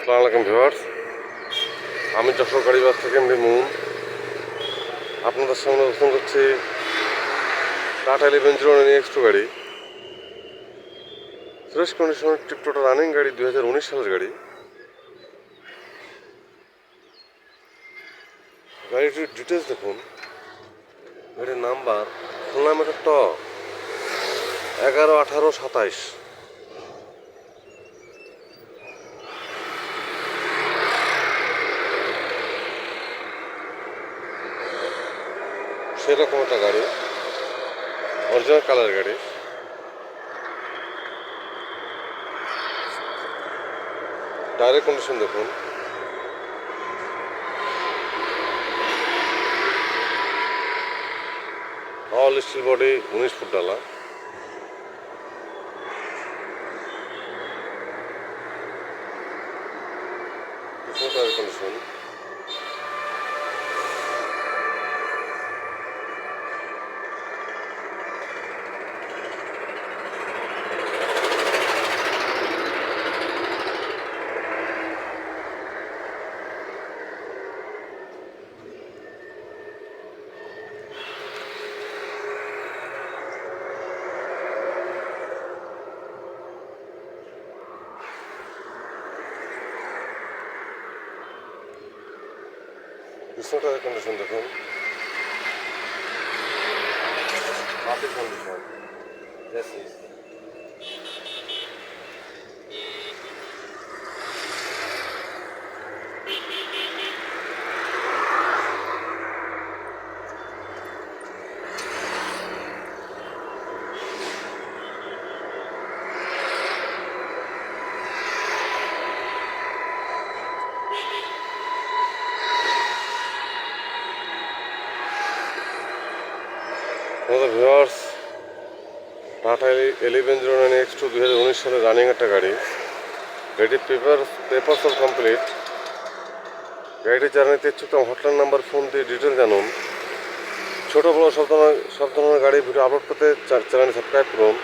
আসসালামু আমি যশোর গাড়িবাস থেকে এমডি মুন। আপনাদের সামনে উপস্থান করছি Tata eleven zero nine X two গাড়ি। ফ্রেশ কন্ডিশনের টিকটোটা রানিং গাড়ি, দুই হাজার উনিশ সালের গাড়ি। গাড়িটির ডিটেলস দেখুন। গাড়ির নাম্বার খুলনা মেটার ট। এগারো আঠারো সাতাইশ। সেরকম একটা গাড়ি অরিজিনাল কালার গাড়ি। টায়ারের কন্ডিশন দেখুন। অল স্টিল বডি উনিশ ফুট ডালা। কন্ডিশন পিছনে টায়ারের কন্ডিশন দেখুন মাটির কন্ডিশন আমাদের viewers Tata eleven zero nine X two দুই হাজার উনিশ সালে রানিং একটা গাড়ি। গাড়িটির পেপার পেপার সব কমপ্লিট গাড়িটির জার্নিতে ইচ্ছুক হটলাইন নাম্বার ফোন দিয়ে ডিটেল জানুন। ছোটো বড়ো সব ধরনের সব ধরনের গাড়ি ভিডিও আপলোড করতে চ্যানেল সাবস্ক্রাইব করুন।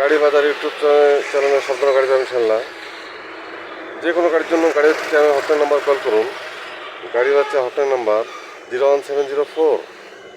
গাড়ি বাজার ইউটিউব চ্যানেলে সব ধরনের গাড়ি পাবেন ইনশাল্লাহ যে কোনো গাড়ির জন্য গাড়ির চ্যানেল হটলাইন নাম্বার কল করুন। গাড়ি হচ্ছে hotline number zero one seven zero four